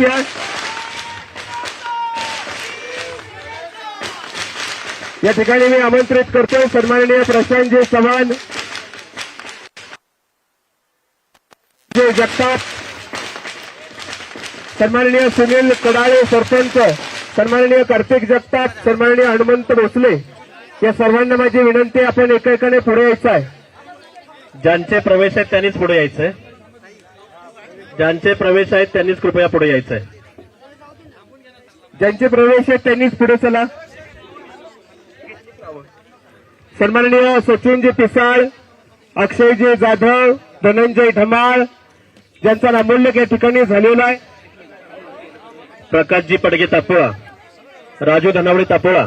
gracias. या ठिकाणी मी आमंत्रित करतो सन्माननीय प्रशांतजी चव्हाण जे जगताप सन्माननीय सुनील कडाळे सरपंच सन्माननीय कार्तिक जगताप सन्माननीय हनुमंत भोसले या सर्वांना माझी विनंती आपण एका एकाने पुढे यायचं आहे. ज्यांचे प्रवेश आहेत त्यांनीच पुढे यायचंय ज्यांचे प्रवेश आहेत त्यांनीच कृपया पुढे यायचंय ज्यांचे प्रवेश आहेत त्यांनीच पुढे चला. सन्माननीय सचिनजी पिसाळ अक्षयजी जाधव धनंजय ढमाळ ज्यांचा नामोल्लेख या ठिकाणी झालेला आहे. प्रकाशजी पडगे तापोळा राजू धनावडे तापोळा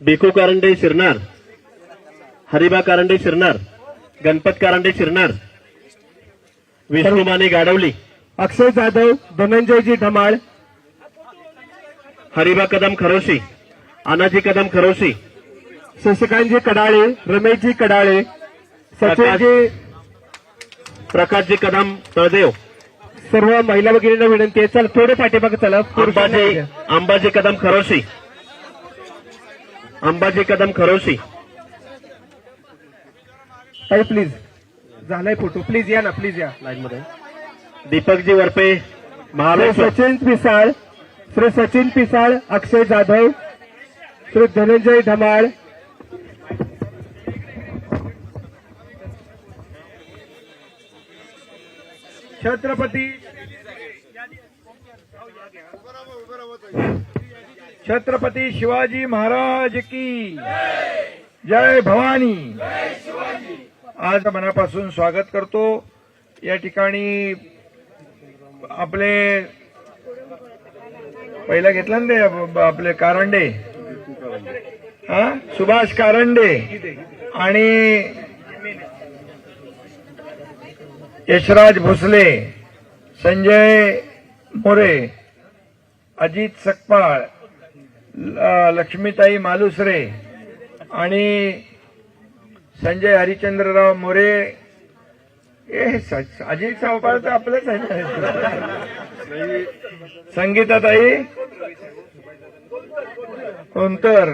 भिकू कारंडे शिरनार हरिबा कारंडे शिरनार गणपत कारंडे शिरनार विष्णू माने गाडवली. अक्षय जाधव धनंजयजी ढमाळ. हरिबा कदम खरोशी अनाजी कदम खरोशी. शशिकांतजी कडाळे रमेशजी कडाळे. सचिनजी प्रकाशजी कदम तळदेव. सर्व महिला भगिनींना विनंती आहे. चल थोडे पाठीमागे चला. अंबाजी अंबाजी कदम खरोशी. अंबाजी कदम खरोशी. प्लीज झालाय फोटो. प्लीज या ना प्लीज या. लाईन मध्ये दीपकजी वरपे श्री महाबळेश्वर सचिन पिसाळ श्री सचिन पिसाळ अक्षय जाधव श्री धनंजय ढमाळ छत्रपती छत्रपती शिवाजी महाराज की जय भवानी। आज मनापासून स्वागत करतो. या ठिकाणी आपले पहिला घेतला ना ते आपले कारंडे? हा? सुभाष कारंडे आणि यशराज भोसले संजय मोरे अजित सकपाळ लक्ष्मीताई मालुसरे आणि संजय हरिचंद्रराव मोरे. ए स- अजित सकपाळ तर आपलंच आहे ना. संगीताताई. कोणतर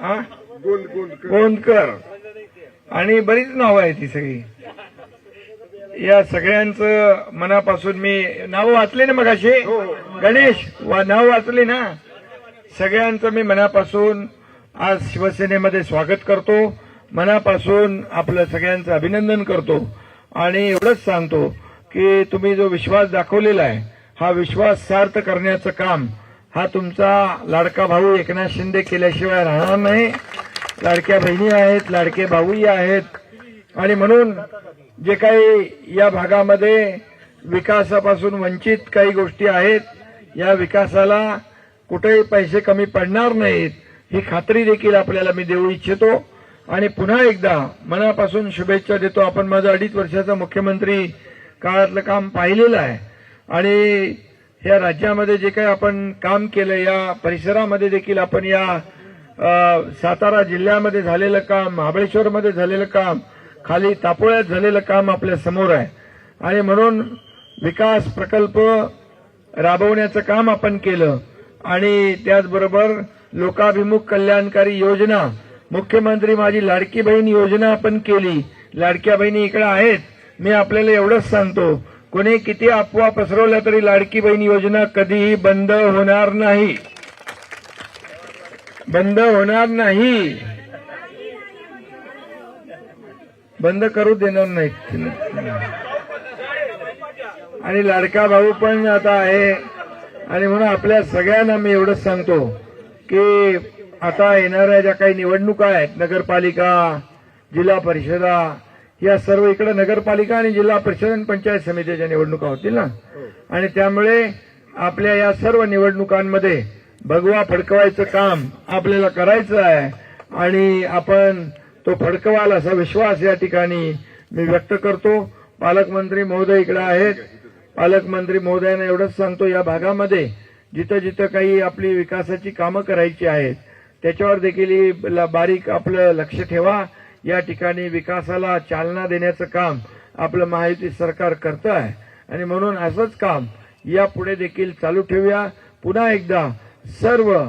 हा? गोंदकर आणि बरीच नावं आहेत ती सगळी. या सगळ्यांचं मनापासून मी नावं वाचले ना मग अशी गणेश वा नाव वाचली ना? सगळ्यांचं मी मनापासून आज शिवसेनेमध्ये स्वागत करतो. मनापासून आपलं सगळ्यांचं अभिनंदन करतो आणि एवढंच सांगतो की तुम्ही जो विश्वास दाखवलेला आहे हा विश्वास सार्थ करण्याचं काम हा तुमचा लाडका भाऊ एकनाथ शिंदे केल्याशिवाय राहणार नाही. लाडक्या बहिणी आहेत लाडके भाऊही आहेत. आणि म्हणून जे काही या भागामध्ये विकासापासून वंचित काही गोष्टी आहेत या विकासाला कुठेही पैसे कमी पडणार नाहीत ही खात्री देखील आपल्याला मी देऊ इच्छितो. आणि पुन्हा एकदा मनापासून शुभेच्छा देतो. आपण माझं अडीच वर्षाचं मुख्यमंत्री काळातलं काम पाहिलेलं आहे. आणि या राज्यामध्ये जे काही आपण काम केलं या परिसरामध्ये देखील आपण या सातारा जिल्ह्यामध्ये झालेलं काम महाबळेश्वरमध्ये झालेलं काम खाली तापोळ्यात झालेलं काम आपल्यासमोर आहे. आणि म्हणून विकास प्रकल्प राबवण्याचं काम आपण केलं. आणि त्याचबरोबर लोकाभिमुख कल्याणकारी योजना मुख्यमंत्री माझी लाडकी बहीण योजना आपण केली. लाडक्या बहिणी इकडे आहेत. मी आपल्याला एवढंच सांगतो. कोणी किती अफवा पसरवल्या तरी लाडकी बहीण योजना कधीही बंद होणार नाही. बंद होणार नाही. बंद करू देणार नाहीत. आणि लाडका भाऊ पण आता आहे. आणि म्हणून आपल्या सगळ्यांना मी एवढंच सांगतो की आता येणाऱ्या ज्या काही निवडणुका आहेत नगरपालिका जिल्हा परिषदा या सर्व इकडे नगरपालिका आणि जिल्हा परिषद आणि पंचायत समितीच्या निवडणुका होतील ना? आणि त्यामुळे आपल्या या सर्व निवडणुकांमध्ये भगवा फडकवायचं काम आपल्याला करायचं आहे आणि आपण तो फडकवाल असा विश्वास या ठिकाणी मी व्यक्त करतो. पालकमंत्री महोदय इकडे आहेत. पालकमंत्री महोदयांना एवढंच सांगतो या भागामध्ये जिथं जिथं काही आपली विकासाची कामं करायची आहेत त्याच्यावर देखील ल- बारीक आपलं लक्ष ठेवा. या ठिकाणी विकासाला चालना देण्याचं काम आपलं महायुती सरकार करतं आहे आणि म्हणून असंच काम या पुढे देखील चालू ठेवूया. पुन्हा एकदा सर्व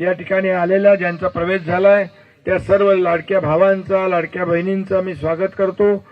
या ठिकाणी आलेला ज्यांचा प्रवेश झालाय त्या सर्व लाडक्या भावांचा लाडक्या बहिणींचा मी स्वागत करतो.